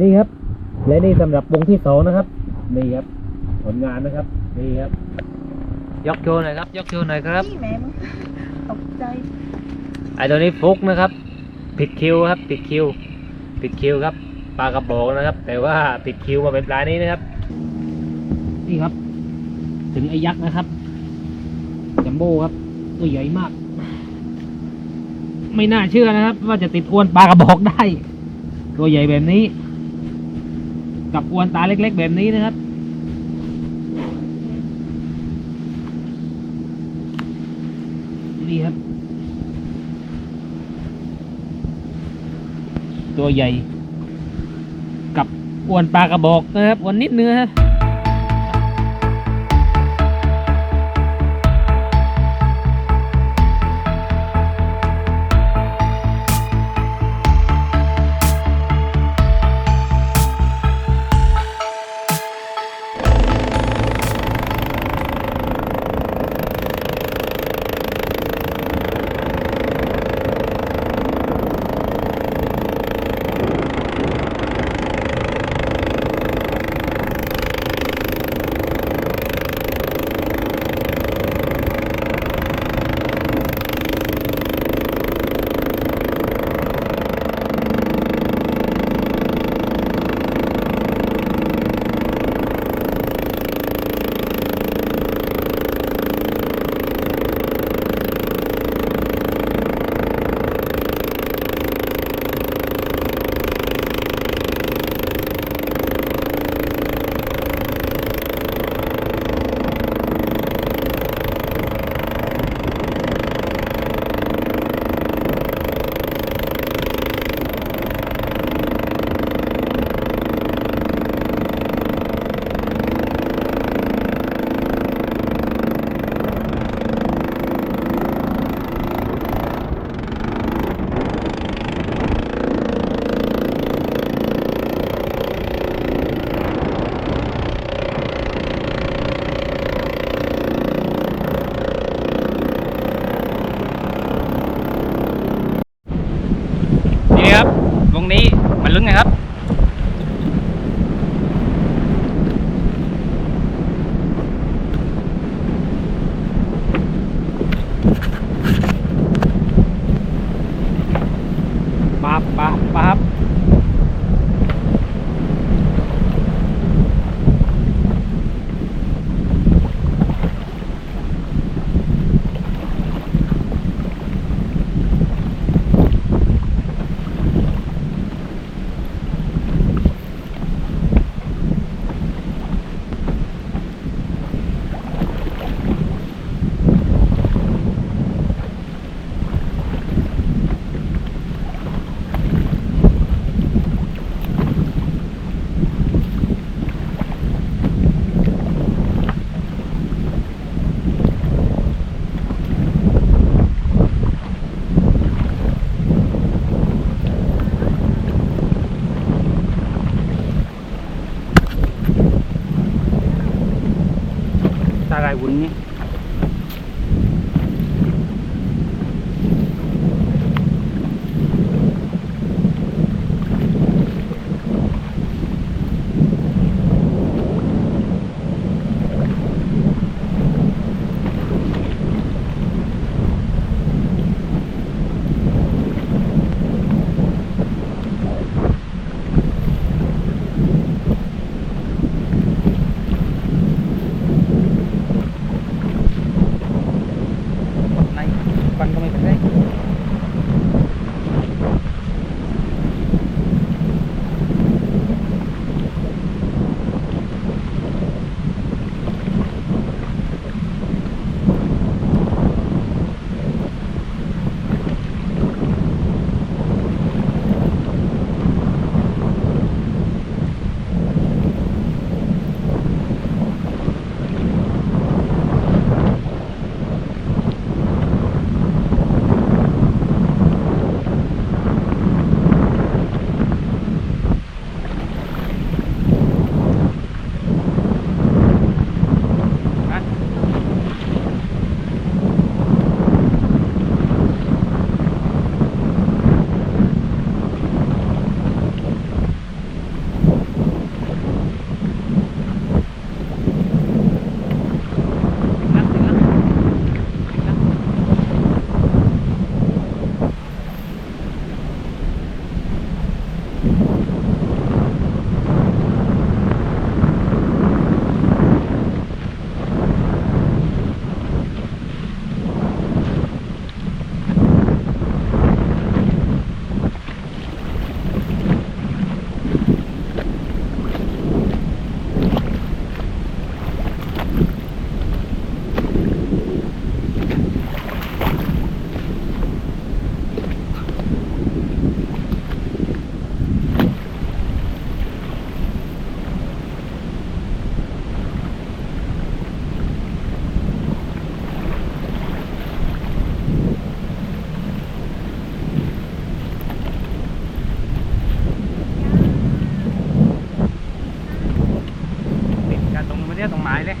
นี่ครับ และนี่สำหรับวงที่สองนะครับนี่ครับ ผลงานนะครับนี่ครับ ยกโชว์หน่อยครับ ยกโชว์หน่อยครับนี่แม่มึงตกใจไอตัวนี้ฟุกนะครับ ผิดคิวครับ ผิดคิว ผิดคิวครับปลากระบอกนะครับ แต่ว่าผิดคิวมาเป็นปลานี้นะครับ นี่ครับ ถึงไอ้ยักษ์นะครับจัมโบ้ครับตัวใหญ่มาก ไม่น่าเชื่อนะครับ ว่าจะติดอวนปลากระบอกได้ ตัวใหญ่แบบนี้ กับอวนตาเล็ก ๆ แบบนี้นะครับ นี่ครับ ตัวใหญ่ กับอวนปลากระบอกนะครับอวนนิดเนื้อครับ มันลุ้นกันครับ ปั๊บปั๊บปั๊บ ตาลายวุ้นนี่ เนี่ยตรงไม้เลย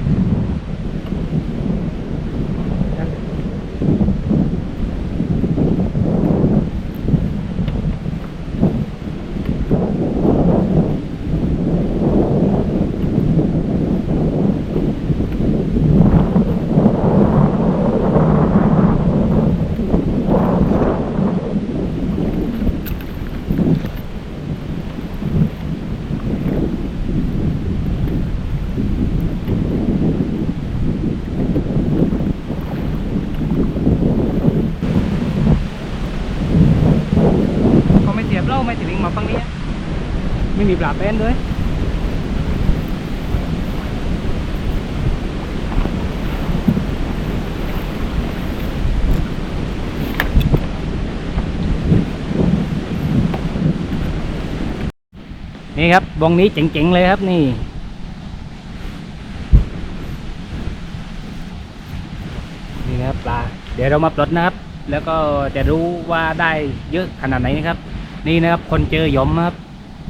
ฝั่งนี้ ไม่มีปลาเป็นด้วยนี่ครับวงนี้เจ๋งๆเลยครับนี่ นี่นะครับปลา เดี๋ยวเรามาปลดนะครับ แล้วก็จะรู้ว่าได้เยอะขนาดไหนนะครับ นี่นะครับ คนเจอหยมครับ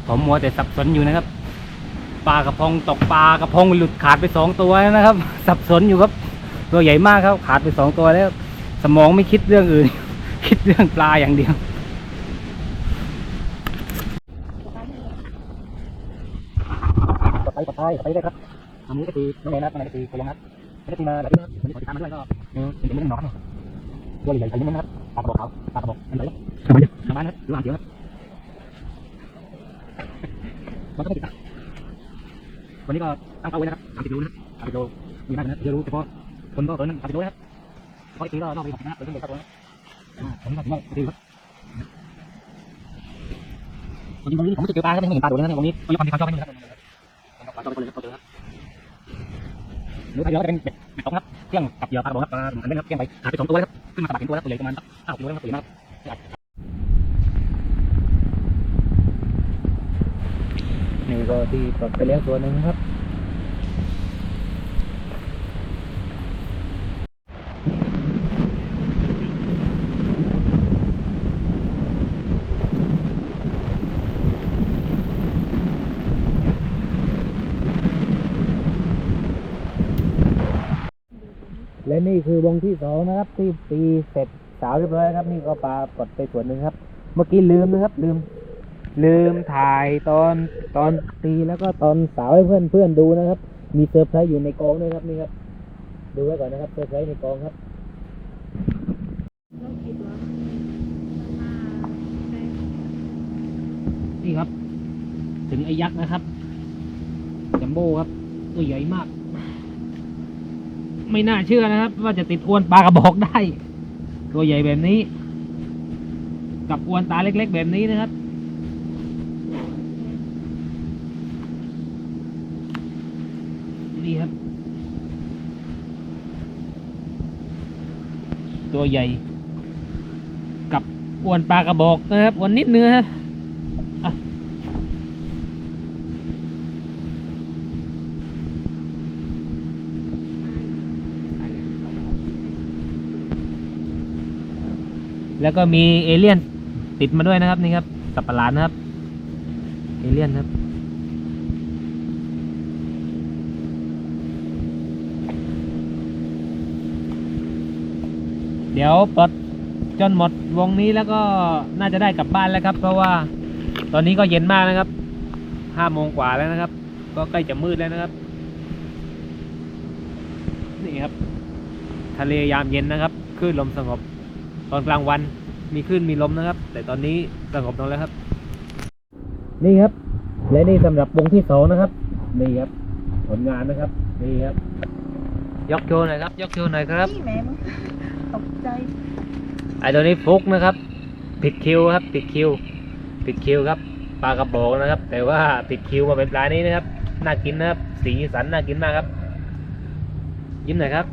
ผมมัวแต่สับสนอยู่นะครับปลากระพงตกปลากระพงหลุดขาดไปสองตัวนะครับ สับสนอยู่ครับ ตัวใหญ่มากครับ ขาดไปสองตัวแล้ว สมองไม่คิดเรื่องอื่น คิดเรื่องปลาอย่างเดียวไปไปไปได้ครับอันนี้ก็คือน้องเมย์นะน้องเมย์ก็คือโครงนัดไม่ได้ตีมาแบบนี้นะวันนี้ขอติดตามมาด้วยก็อืมเป็นเรื่องหนอนตัวใหญ่ๆใส่ยิ้มนะครับปลากระบอกขาวปลากระบอกอันไหนทำไมทำไมนะครับหรืออ่างเขียวครับ มันก็ไม่ติดตามวันนี้ก็ตั้งเป้าไว้นะครับสามสิบโลนะสามสิบโลมีมากนะเดี๋ยวรู้เฉพาะคนก็เกินสามสิบโลนะครับเพราะอีกทีก็รอบไปหกสิบนะเกินเกินครับผมผมก็ถึงได้ดีครับจริงๆวันนี้ผมไม่เจอปลาครับไม่เห็นปลาโดดนะวันนี้ไม่ยอมความดีความชอบให้มันครับปลาตัวไปเลยครับตัวเลยครับหรือถ้าเยอะจะเป็นเบ็ดเบ็ดตกครับเครื่องกับเหยื่อปลาบอกครับปลาอันนี้ครับเครื่องไปหาไปสองตัวครับขึ้นมาสะบัดเห็นตัวแล้วตัวใหญ่ประมาณห้าหกโลแล้วครับตัวใหญ่มาก นี่ก็ที่ตกไปแล้วตัวหนึ่งครับ และนี่คือวงที่สองนะครับ ที่ตีเสร็จสาวเรียบร้อยครับ นี่ก็ปลากดไปส่วนหนึ่งครับ เมื่อกี้ลืมนะครับ ลืม ลืมถ่ายตอนตอนตีแล้วก็ตอนสาวให้เพื่อนเพื่อนดูนะครับ มีเซอร์ไพรส์อยู่ในกองด้วยครับนี่ครับ ดูไว้ก่อนนะครับเซอร์ไพรส์ในกองครับนี่ครับ ถึงไอ้ยักษ์นะครับจัมโบ้ครับ ตัวใหญ่มาก ไม่น่าเชื่อนะครับ ว่าจะติดอวนปลากระบอกได้ ตัวใหญ่แบบนี้ กับอวนตาเล็ก ๆ แบบนี้นะครับ นี่ครับ ตัวใหญ่ กับอวนปลากระบอกนะครับอวนนิดเนื้อแล้วก็มีเอเลี่ยนติดมาด้วยนะครับนี่ครับสับปะหลาดนะครับ เอเลี่ยนครับ เดี๋ยวปลดจนหมดวงนี้แล้วก็น่าจะได้กลับบ้านแล้วครับ เพราะว่าตอนนี้ก็เย็นมากนะครับห้าโมงกว่าแล้วนะครับ ก็ใกล้จะมืดแล้วนะครับ นี่ครับ ทะเลยามเย็นนะครับคลื่นลมสงบ ตอนกลางวันมีคลื่นมีลมนะครับ แต่ตอนนี้สงบลงแล้วครับ นี่ครับ และนี่สำหรับวงที่สองนะครับ นี่ครับ ผลงานนะครับ นี่ครับ ยกโชว์หน่อยครับ ยกโชว์หน่อยครับ ตกใจ ไอตัวนี้ฟุกนะครับ ผิดคิวครับ ผิดคิว ผิดคิวครับ ปลากระบอกนะครับ แต่ว่าผิดคิวมาเป็นปลานี้นะครับ น่ากินนะครับ สีสันน่ากินมากครับ ยิ้มหน่อยครับ